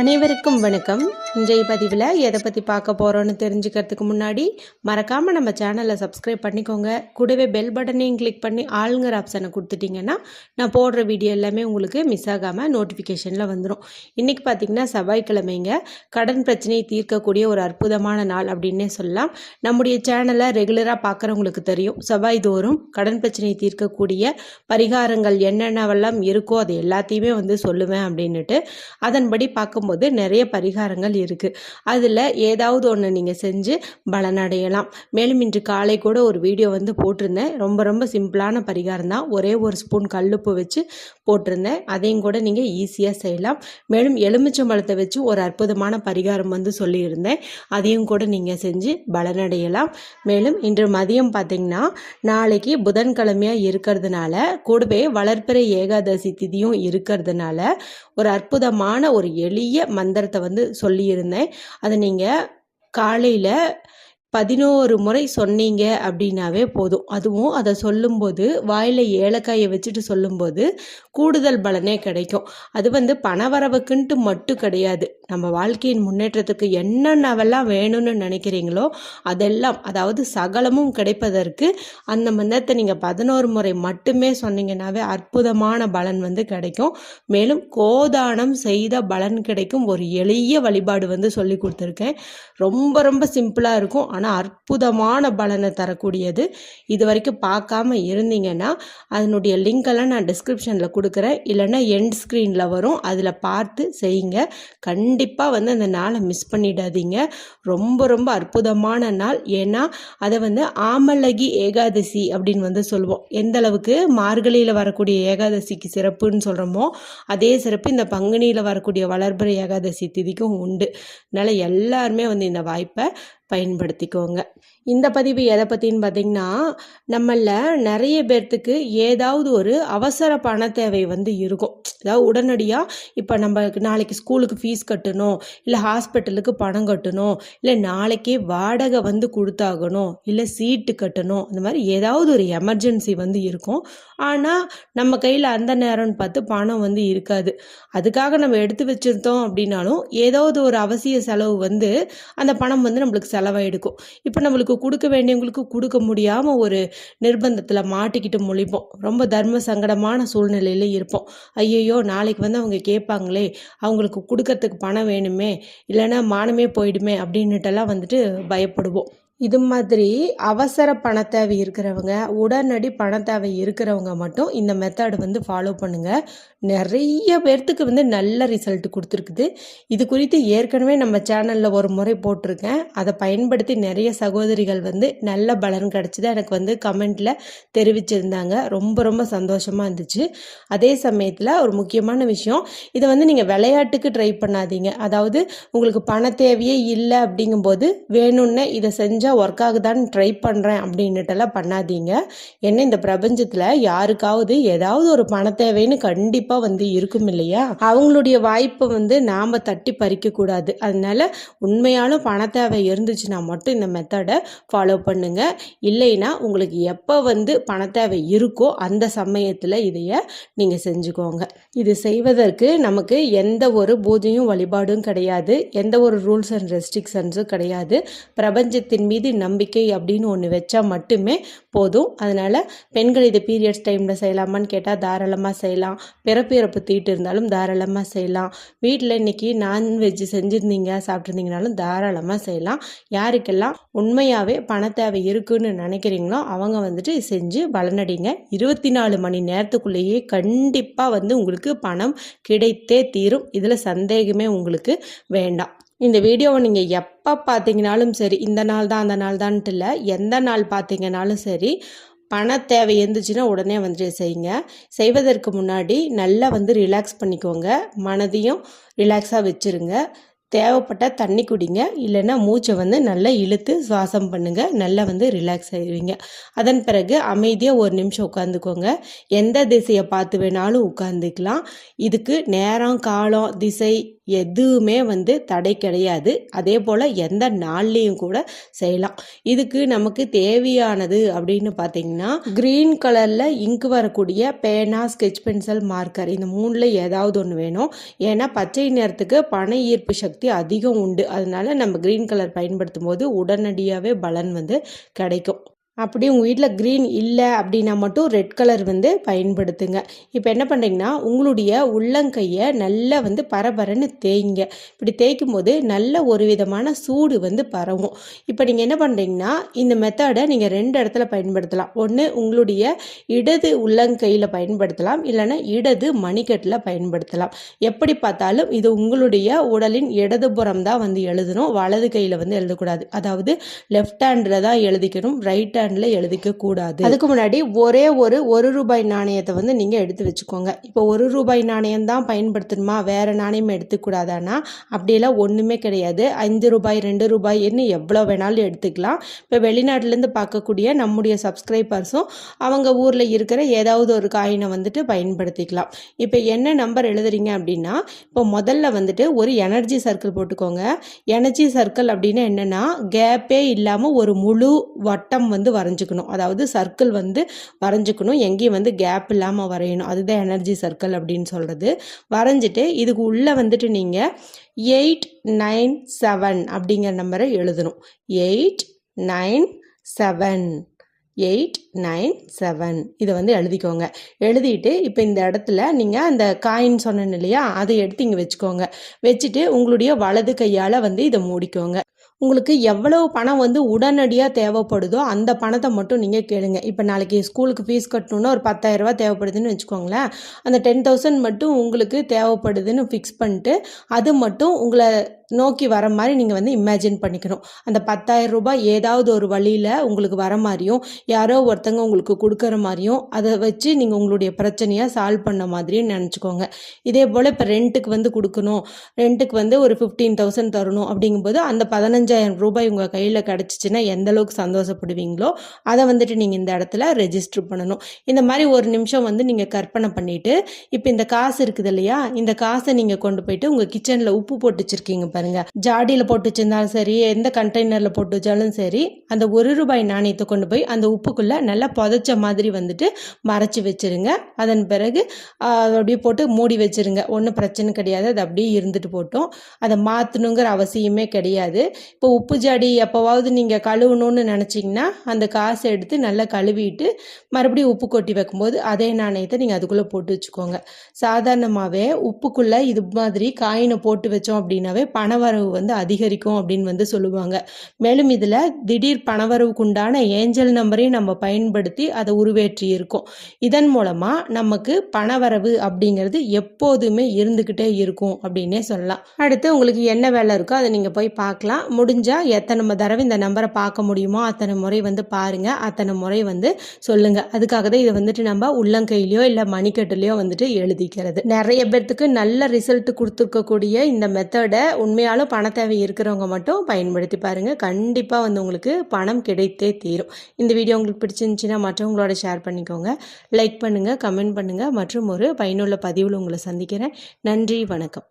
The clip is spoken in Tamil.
அனைவருக்கும் வணக்கம். இன்றைய பதிவில் எதை பற்றி பார்க்க போகிறோன்னு தெரிஞ்சுக்கிறதுக்கு முன்னாடி மறக்காமல் நம்ம சேனலை சப்ஸ்கிரைப் பண்ணிக்கோங்க. கூடவே பெல் பட்டனையும் கிளிக் பண்ணி ஆளுங்கிற ஆப்ஷனை கொடுத்துட்டிங்கன்னா நான் போடுற வீடியோ எல்லாமே உங்களுக்கு மிஸ் ஆகாமல் நோட்டிஃபிகேஷனில் வந்துடும் இன்றைக்கி பார்த்தீங்கன்னா செவ்வாய்க்கிழமைங்க. கடன் பிரச்சனையை தீர்க்கக்கூடிய ஒரு அற்புதமான நாள் அப்படின்னே சொல்லலாம். நம்முடைய சேனலை ரெகுலராக பார்க்குறவங்களுக்கு தெரியும். செவ்வாய் தோறும் கடன் பிரச்சனையை தீர்க்கக்கூடிய பரிகாரங்கள் என்னென்னவெல்லாம் இருக்கோ அது எல்லாத்தையுமே வந்து சொல்லுவேன் அப்படின்னுட்டு அதன்படி பார்க்கும்போது நிறைய பரிகாரங்கள் இருக்குது அதில் ஏதாவது ஒன்று நீங்கள் செஞ்சு பலனடையலாம் மேலும் இன்று காலை கூட ஒரு வீடியோ வந்து போட்டிருந்தேன். ரொம்ப ரொம்ப சிம்பிளான பரிகாரம் தான். ஒரே ஒரு ஸ்பூன் கல்லுப்பு வச்சு போட்டிருந்தேன். அதையும் கூட நீங்கள் ஈஸியாக செய்யலாம். மேலும் எலுமிச்சம்பழத்தை வச்சு ஒரு அற்புதமான பரிகாரம் வந்து சொல்லியிருந்தேன். அதையும் கூட நீங்கள் செஞ்சு பலனடையலாம் மேலும் இன்று மதியம் பார்த்தீங்கன்னா நாளைக்கு புதன்கிழமையாக இருக்கிறதுனால கூடவே வளர்ப்பிறை ஏகாதசி திதியும் இருக்கிறதுனால ஒரு அற்புதமான ஒரு எளிய மந்திரத்தை வந்து சொல்லியிருந்தேன். அதை நீங்கள் காலையில் பதினோரு முறை சொன்னீங்க அப்படின்னாவே போதும். அதுவும் அதை சொல்லும்போது வாயில் ஏலக்காயை வச்சுட்டு சொல்லும்போது கூடுதல் பலனே கிடைக்கும். அது வந்து பணவரவுக்குன்ட்டு மட்டும் கிடையாது. நம்ம வாழ்க்கையின் முன்னேற்றத்துக்கு என்னென்னவெல்லாம் வேணும்னு நினைக்கிறீங்களோ அதெல்லாம் அதாவது சகலமும் கிடைப்பதற்கு அந்த மந்திரத்தை நீங்கள் பதினோரு முறை மட்டுமே சொன்னீங்கன்னாவே அற்புதமான பலன் வந்து கிடைக்கும். மேலும் கோதானம் செய்த பலன் கிடைக்கும். ஒரு எளிய வழிபாடு வந்து சொல்லி கொடுத்துருக்கேன். ரொம்ப ரொம்ப சிம்பிளாக இருக்கும். ஆனால் அற்புதமான பலனை தரக்கூடியது. இது வரைக்கும் பார்க்காம இருந்தீங்கன்னா அதனுடைய லிங்கெல்லாம் நான் டிஸ்கிரிப்ஷனில் கொடுக்குறேன். இல்லைன்னா எண்ட் ஸ்க்ரீனில் வரும். அதில் பார்த்து செய்யுங்க. கண்டிப்பாக வந்து அந்த நாளை மிஸ் பண்ணிடாதீங்க. ரொம்ப ரொம்ப அற்புதமான நாள். ஏன்னா அதை வந்து ஆமலகி ஏகாதசி அப்படின்னு வந்து சொல்லுவோம். எந்த அளவுக்கு மார்கழியில் வரக்கூடிய ஏகாதசிக்கு சிறப்புன்னு சொல்கிறோமோ அதே சிறப்பு இந்த பங்குனியில் வரக்கூடிய வளர்பிற ஏகாதசி திதிக்கும் உண்டு. அதனால் எல்லாருமே வந்து இந்த வாய்ப்பை பயன்படுத்திக்கோங்க. இந்த பதிவு எதை பற்றின்னு பார்த்தீங்கன்னா நம்மளில் நிறைய பேர்த்துக்கு ஏதாவது ஒரு அவசர பண தேவை வந்து இருக்கும். அதாவது உடனடியாக இப்போ நம்ம நாளைக்கு ஸ்கூலுக்கு ஃபீஸ் கட்டணும் இல்லை ஹாஸ்பிட்டலுக்கு பணம் கட்டணும் இல்லை நாளைக்கே வாடகை வந்து கொடுத்தாகணும் இல்லை சீட்டு கட்டணும் அந்த மாதிரி ஏதாவது ஒரு எமர்ஜென்சி வந்து இருக்கும். ஆனால் நம்ம கையில் அந்த நேரம்னு பார்த்து பணம் வந்து இருக்காது. அதுக்காக நம்ம எடுத்து வச்சுருந்தோம் அப்படின்னாலும் ஏதாவது ஒரு அவசிய செலவு வந்து அந்த பணம் வந்து நம்மளுக்கு செலவாயிடுக்கும். இப்போ நம்மளுக்கு கொடுக்க வேண்டியவங்களுக்கு கொடுக்க முடியாமல் ஒரு நிர்பந்தத்தில் மாட்டிக்கிட்டு முழிப்போம். ரொம்ப தர்ம சங்கடமான சூழ்நிலையில் இருப்போம். ஐயையோ நாளைக்கு வந்து அவங்க கேட்பாங்களே அவங்களுக்கு கொடுக்கறதுக்கு பணம் வேணுமே இல்லைன்னா மானமே போயிடுமே அப்படின்னுட்டெல்லாம் வந்துட்டு பயப்படுவோம். இது மாதிரி அவசர பண தேவை இருக்கிறவங்க உடனடி பண தேவை இருக்கிறவங்க மட்டும் இந்த மெத்தடு வந்து ஃபாலோ பண்ணுங்கள் நிறைய பேர்த்துக்கு வந்து நல்ல ரிசல்ட் கொடுத்துருக்குது. இது குறித்து ஏற்கனவே நம்ம சேனலில் ஒரு முறை போட்டிருக்கேன். அதை பயன்படுத்தி நிறைய சகோதரிகள் வந்து நல்ல பலன் கிடச்சிது எனக்கு வந்து கமெண்ட்டில் தெரிவிச்சிருந்தாங்க. ரொம்ப ரொம்ப சந்தோஷமாக இருந்துச்சு. அதே சமயத்தில் ஒரு முக்கியமான விஷயம் இதை வந்து நீங்கள் விளையாட்டுக்கு ட்ரை பண்ணாதீங்க. அதாவது உங்களுக்கு பண தேவையே இல்லை அப்படிங்கும்போது வேணும்னு இதை செஞ்சால் ஒர்க் ஆகுதான்னு ட்ரை பண்ணுறேன் அப்படின்னுட்டெல்லாம் பண்ணாதீங்க. ஏன்னா இந்த பிரபஞ்சத்தில் யாருக்காவது ஏதாவது ஒரு பண தேவைன்னு கண்டிப்பாக வந்து இருக்கும் இல்லையா? அவங்களுடைய வாய்ப்பை வந்து நாம் தட்டி பறிக்கக்கூடாது அதனால உண்மையாலும் பண தேவை இருந்துச்சுன்னா மட்டும் இந்த மெத்தடை ஃபாலோ பண்ணுங்க. இல்லைன்னா உங்களுக்கு எப்போ வந்து பண தேவை இருக்கோ அந்த சமயத்தில் இதைய நீங்கள் செஞ்சுக்கோங்க. இது செய்வதற்கு நமக்கு எந்த ஒரு பூஜையும் வழிபாடும் கிடையாது. எந்த ஒரு ரூல்ஸ் அண்ட் ரெஸ்ட்ரிக்ஷன்ஸும் கிடையாது. பிரபஞ்சத்தின் மீது நம்பிக்கை அப்படின்னு ஒன்று வச்சா மட்டுமே போதும். அதனால் பெண்கள் இது பீரியட்ஸ் டைமில் செய்யலாமான்னு கேட்டால் தாராளமாக செய்யலாம். பிறப்பு இறப்பு தீட்டு இருந்தாலும் தாராளமாக செய்யலாம். வீட்டில் இன்னைக்கு நான்வெஜ் செஞ்சுருந்தீங்க சாப்பிட்ருந்தீங்கனாலும் தாராளமாக செய்யலாம். யாருக்கெல்லாம் உண்மையாகவே பண தேவை இருக்குன்னு நினைக்கிறீங்களோ அவங்க வந்துட்டு செஞ்சு பலனடைங்க இருபத்தி நாலு மணி நேரத்துக்குள்ளேயே கண்டிப்பாக வந்து உங்களுக்கு பணம் கிடைத்தே தீரும். இதில் சந்தேகமே உங்களுக்கு வேண்டாம். இந்த வீடியோவை நீங்கள் எப்போ பார்த்தீங்கனாலும் சரி இந்த நாள் தான் அந்த நாள் தான்ட்டு இல்லை எந்த நாள் பார்த்தீங்கனாலும் சரி பண தேவை இருந்துச்சுன்னா உடனே வந்துட்டு செய்யுங்க. செய்வதற்கு முன்னாடி நல்லா வந்து ரிலாக்ஸ் பண்ணிக்கோங்க. மனதையும் ரிலாக்ஸாக வச்சுருங்க. தேவைப்பட்ட தண்ணி குடிங்க. இல்லைன்னா மூச்சை வந்து நல்லா இழுத்து சுவாசம் பண்ணுங்க. நல்லா வந்து ரிலாக்ஸ் ஆயிடுவீங்க அதன் பிறகு அமைதியாக ஒரு நிமிஷம் உட்காந்துக்கோங்க. எந்த திசையை பார்த்து வேணாலும் உட்காந்துக்கலாம். இதுக்கு நேரம் காலம் திசை எதுவுமே வந்து தடை கிடையாது. அதே போல் எந்த நாள்லேயும் கூட செய்யலாம். இதுக்கு நமக்கு தேவையானது அப்படின்னு பார்த்தீங்கன்னா க்ரீன் கலரில் இங்கு வரக்கூடிய பேனா ஸ்கெச் பென்சில் மார்க்கர் இந்த மூணில் ஏதாவது ஒன்று வேணும். ஏன்னா பச்சை நிறத்துக்கு பண ஈர்ப்பு சக்தி அதிகம் உண்டு. அதனால நம்ம க்ரீன் கலர் பயன்படுத்தும் போது உடனடியாகவே பலன் வந்து கிடைக்கும். அப்படி உங்கள் வீட்டில் க்ரீன் இல்லை அப்படின்னா மட்டும் ரெட் கலர் வந்து பயன்படுத்துங்க. இப்போ என்ன பண்ணுறீங்கன்னா உங்களுடைய உள்ளங்கையை நல்லா வந்து பரபரன்னு தேய்ங்க. இப்படி தேய்க்கும் போது நல்ல ஒரு விதமான சூடு வந்து பரவும். இப்போ நீங்கள் என்ன பண்ணுறீங்கன்னா இந்த மெத்தடை நீங்கள் ரெண்டு இடத்துல பயன்படுத்தலாம். ஒன்று உங்களுடைய இடது உள்ளங்கையில் பயன்படுத்தலாம். இல்லைன்னா இடது மணிக்கட்டில் பயன்படுத்தலாம். எப்படி பார்த்தாலும் இது உங்களுடைய உடலின் இடதுபுறம் தான் வந்து எழுதணும். வலது கையில் வந்து எழுதக்கூடாது. அதாவது லெஃப்ட் ஹேண்டில் தான் எழுதிக்கணும். ரைட் ஹேண்ட் ஹேண்டில் எழுதிக்க கூடாது. அதுக்கு முன்னாடி ஒரே ஒரு ஒரு ரூபாய் நாணயத்தை வந்து நீங்கள் எடுத்து வச்சுக்கோங்க. இப்போ ஒரு ரூபாய் நாணயம் தான் பயன்படுத்தணுமா? வேற நாணயம் எடுத்துக்கூடாதானா அப்படியெல்லாம் ஒன்றுமே கிடையாது. அஞ்சு ரூபாய் ரெண்டு ரூபாய் என்ன எவ்வளோ வேணாலும் எடுத்துக்கலாம். இப்போ வெளிநாட்டிலேருந்து பார்க்கக்கூடிய நம்முடைய சப்ஸ்கிரைபர்ஸும் அவங்க ஊரில் இருக்கிற ஏதாவது ஒரு காயினை வந்துட்டு பயன்படுத்திக்கலாம். இப்போ என்ன நம்பர் எழுதுறீங்க அப்படின்னா இப்போ முதல்ல வந்துட்டு ஒரு எனர்ஜி சர்க்கிள் போட்டுக்கோங்க. எனர்ஜி சர்க்கிள் அப்படின்னா என்னென்னா கேப்பே இல்லாமல் ஒரு முழு வட்டம் வந்து வரைஞ்சிக்கணும். அதாவது சர்க்கிள் வந்து வரைஞ்சிக்கணும். எங்கேயும் வந்து கேப் இல்லாமல் வரையணும். அதுதான் எனர்ஜி சர்க்கிள் அப்படின்னு சொல்கிறது வரைஞ்சிட்டு இதுக்கு உள்ளே வந்துட்டு நீங்கள் எயிட் நைன் செவன் அப்படிங்கிற நம்பரை எழுதணும். Eight nine seven eight nine seven இதை வந்து எழுதிக்கோங்க. எழுதிட்டு இப்போ இந்த இடத்துல நீங்கள் அந்த காயின் சொன்னேன் இல்லையா? அதை எடுத்து இங்கே வச்சுக்கோங்க. வச்சுட்டு உங்களுடைய வலது கையால் வந்து இதை மூடிக்கோங்க. உங்களுக்கு எவ்வளவு பணம் வந்து உடனடியாக தேவைப்படுதோ அந்த பணத்தை மட்டும் நீங்கள் கேளுங்க. இப்போ நாளைக்கு ஸ்கூலுக்கு ஃபீஸ் கட்டணுன்னா ஒரு பத்தாயிரரூபா தேவைப்படுதுன்னு வச்சுக்கோங்களேன். அந்த டென் தௌசண்ட் மட்டும் உங்களுக்கு தேவைப்படுதுன்னு ஃபிக்ஸ் பண்ணிட்டு அது மட்டும் உங்களை நோக்கி வர மாதிரி நீங்கள் வந்து இமேஜின் பண்ணிக்கணும். அந்த பத்தாயிரம் ரூபாய் ஏதாவது ஒரு வழியில் உங்களுக்கு வர மாதிரியும் யாரோ ஒருத்தங்க உங்களுக்கு கொடுக்குற மாதிரியும் அதை வச்சு நீங்கள் உங்களுடைய பிரச்சனையை சால்வ் பண்ண மாதிரியும் நினச்சிக்கோங்க. இதே போல் இப்போ ரெண்ட்டுக்கு வந்து கொடுக்கணும். ரெண்ட்டுக்கு வந்து ஒரு ஃபிஃப்டீன் தௌசண்ட் தரணும் அப்படிங்கும்போது அந்த பதினஞ்சாயிரம் ரூபாய் உங்கள் கையில் கிடச்சிச்சின்னா எந்த அளவுக்கு சந்தோஷப்படுவீங்களோ அதை வந்துட்டு நீங்கள் இந்த இடத்துல ரெஜிஸ்டர் பண்ணணும். இந்த மாதிரி ஒரு நிமிஷம் வந்து நீங்கள் கற்பனை பண்ணிவிட்டு இப்போ இந்த காசு இருக்குது இல்லையா? இந்த காசை நீங்கள் கொண்டு போயிட்டு உங்கள் கிச்சனில் உப்பு போட்டு வச்சுருக்கீங்க பாருங்க. ஜாடியில போட்டு வச்சிருந்தாலும் சரி எந்த கண்டெய்னர்ல போட்டு வச்சாலும் சரி அந்த ஒரு ரூபாய் நாணயத்தை கொண்டு போய் அந்த உப்புக்குள்ள நல்லா புதைச்ச மாதிரி வந்துட்டு மறைச்சி வச்சிருங்க. அதன் பிறகு அப்படியே போட்டு மூடி வச்சிருங்க. ஒன்றும் பிரச்சனை கிடையாது. அது அப்படியே இருந்துட்டு போட்டோம். அதை மாற்றணுங்கிற அவசியமே கிடையாது. இப்போ உப்பு ஜாடி எப்போவாவது நீங்கள் கழுவணும்னு நினச்சிங்கன்னா அந்த காசை எடுத்து நல்லா கழுவிட்டு மறுபடியும் உப்பு கொட்டி வைக்கும்போது அதே நாணயத்தை நீங்கள் அதுக்குள்ளே போட்டு வச்சுக்கோங்க. சாதாரணமாகவே உப்புக்குள்ளே இது மாதிரி காயினை போட்டு வச்சோம் அப்படின்னாவே பணம் பணவரவு வந்து அதிகரிக்கும் அப்படின்னு வந்து சொல்லுவாங்க. மேலும் இதில் திடீர் பணவரவுக்கு உண்டான ஏஞ்சல் நம்பரையும் நம்ம பயன்படுத்தி அதை உருவேற்றி இருக்கோம். இதன் மூலமாக நமக்கு பணவரவு அப்படிங்கிறது எப்போதுமே இருந்துக்கிட்டே இருக்கும் அப்படின்னே சொல்லலாம். அடுத்து உங்களுக்கு என்ன வேலை இருக்கோ அதை நீங்கள் போய் பார்க்கலாம். முடிஞ்சால் எத்தனை தடவை இந்த நம்பரை பார்க்க முடியுமோ அத்தனை முறை வந்து பாருங்கள் அத்தனை முறை வந்து சொல்லுங்கள் அதுக்காக தான் இதை வந்துட்டு நம்ம உள்ளங்கையிலையோ இல்லை மணிக்கட்டுலையோ வந்துட்டு எழுதிக்கிறது. நிறைய பேர்த்துக்கு நல்ல ரிசல்ட் கொடுத்துருக்கக்கூடிய இந்த மெத்தடை உண்மை உண்மையாலும் பண தேவை இருக்கிறவங்க மட்டும் பயன்படுத்தி பாருங்கள் கண்டிப்பாக வந்து உங்களுக்கு பணம் கிடைத்தே தீரும். இந்த வீடியோ உங்களுக்கு பிடிச்சிருந்துச்சின்னா மற்றவங்களோட ஷேர் பண்ணிக்கோங்க. லைக் பண்ணுங்கள் கமெண்ட் பண்ணுங்கள் மற்றும் ஒரு பயனுள்ள பதிவில் உங்களை சந்திக்கிறேன். நன்றி வணக்கம்.